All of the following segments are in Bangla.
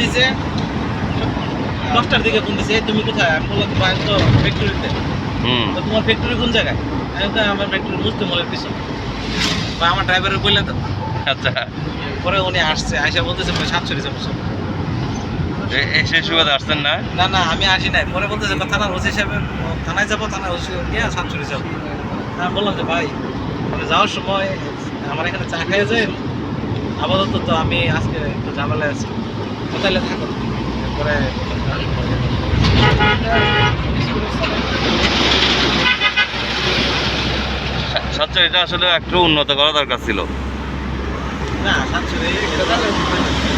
দিছে। দশটার দিকে ফোন দিছে তুমি কোথায়? আমি বললাম আমি তো ফ্যাক্টরিতে তো তোমার ফ্যাক্টরি কোন জায়গায়? আমি আমার ফ্যাক্টরি মুসলিম মলের পিছনে। আমার ড্রাইভারের বললে তো। আচ্ছা। পরে উনি আসছে আইসা বলতেছে সুবাদে আসছেন না? না না আমি আসি নাই। পরে বলতেছে বা থানার ওসি সাহেব থানায় যাব থানায় ওসি গিয়ে সাতচল্লিশ যাব আমি বললাম যে ভাই মানে যাওয়ার সময় আমার এখানে চা খাইয়ে যায় আপাতত তো আমি আজকে একটু ঝামেলায় আছি। কোথায় থাকো। পরে সচ্চ এটা আসলে একটু উন্নত করা দরকার ছিল। না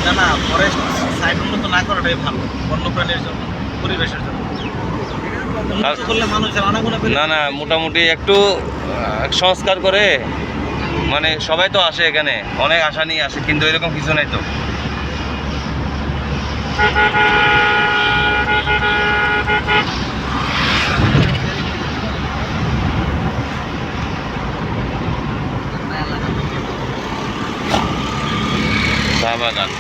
না না ফরেস্ট সাইড উন্নত না করাটাই ভালো বন্যপ্রাণীর জন্য পরিবেশের জন্য। না না মোটামুটি একটু সংস্কার করে মানে সবাই তো আসে এখানে অনেক আশা নিয়ে আসে কিন্তু এরকম কিছু নাই তো। চা বাগান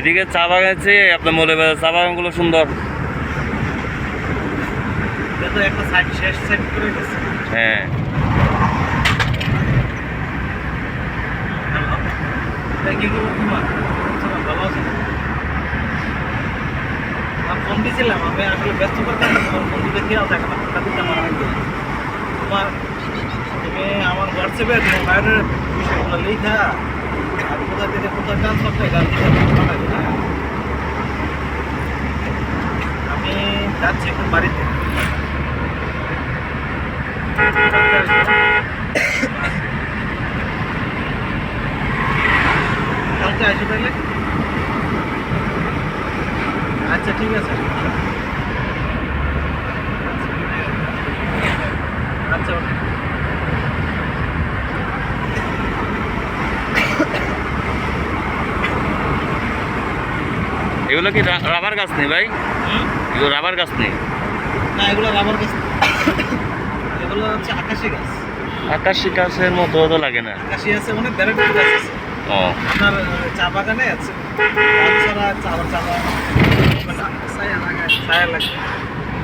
এদিকে চা বাগান আছে আপনার মনে হয় চা বাগানগুলো সুন্দর। হ্যাঁ। আচ্ছা, ফোন দিয়েছিলাম আমি আসলে ব্যস্ত করতে ফোন দিতে খেয়াল থাকে না ফোনটা দিতে আমার তোমার তুমি আমার হোয়াটসঅ্যাপে তোমার বাইরের বিষয়গুলো লেখা আর কোথা থেকে কোথায় ট্রান্সফার করে গান দিতে পাঠাবে হ্যাঁ আমি যাচ্ছি এখন বাড়িতে আসব। কালকে আসি তাহলে আচ্ছা ঠিক আছে আচ্ছা ওকে এগুলো কি রাবার গাছ নেই ভাই? এগুলো রাবার গাছ নেই? না এগুলো রাবার গাছ এগুলো হচ্ছে আকাশি গাছ। আকাশি গাছের মতো তো লাগে না। আকাশি আছে মানে ভ্যারাইটির গাছ আছে। ও। আপনার চা বাগানে আছে? তাছাড়া চা চা বাগান ছায়া লাগে ছায়া লাগে।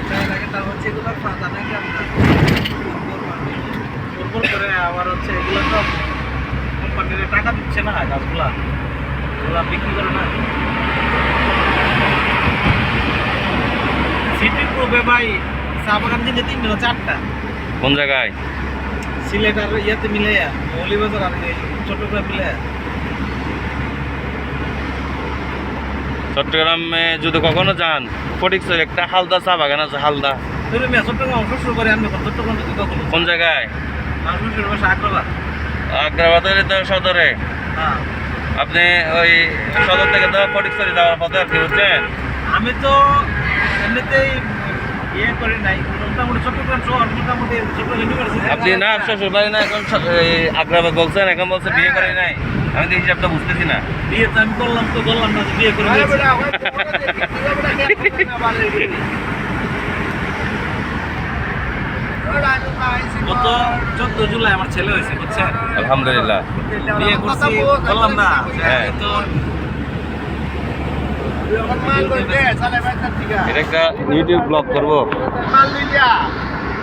ছায়া লাগে তার হচ্ছে এগুলো নাকি আপনার দুর্বল করে। আবার হচ্ছে এগুলো কোম্পানির টাকা দিচ্ছে না গাছগুলা। এগুলো বিক্রি করে না। সিটি প্রুফে ভাই চা বাগান দিনে তিনটে না চারটা। কোন জায়গায়? সিলেট আর ইয়াতে মিলে মৌলিবাজার আর চট্টগ্রাম মিলে চট্টগ্রামে যদি কখনো যান ফটিকছড়ি একটা হালদা চা বাগান আছে হালদা। কোন জায়গায়? আগ্রাবাদের তো সদরে। হ্যাঁ। আপনি ওই সদর থেকে তো ফটিকছড়ি যাওয়ার পথে কি বুঝছেন আমি তো এমনিতেই বিয়ে করি নাই মোটামুটি চট্টগ্রাম শহর মোটামুটি ছোট ইউনিভার্সিটি আপনি না শ্বশুর বাড়ি না এখন আগ্রাবাদ বলছেন এখন বলছে বিয়ে করে নাই। আমি তো হিসাবটা বুঝতেছি না। বিয়ে তো আমি করলাম তো বললাম না বিয়ে করে গত চোদ্দ জুলাই আমার ছেলে হয়েছে বুঝছেন? আলহামদুলিল্লাহ। বিয়ে করছি বললাম না। হ্যাঁ। তো এটা একটা ইউটিউব ব্লগ করব.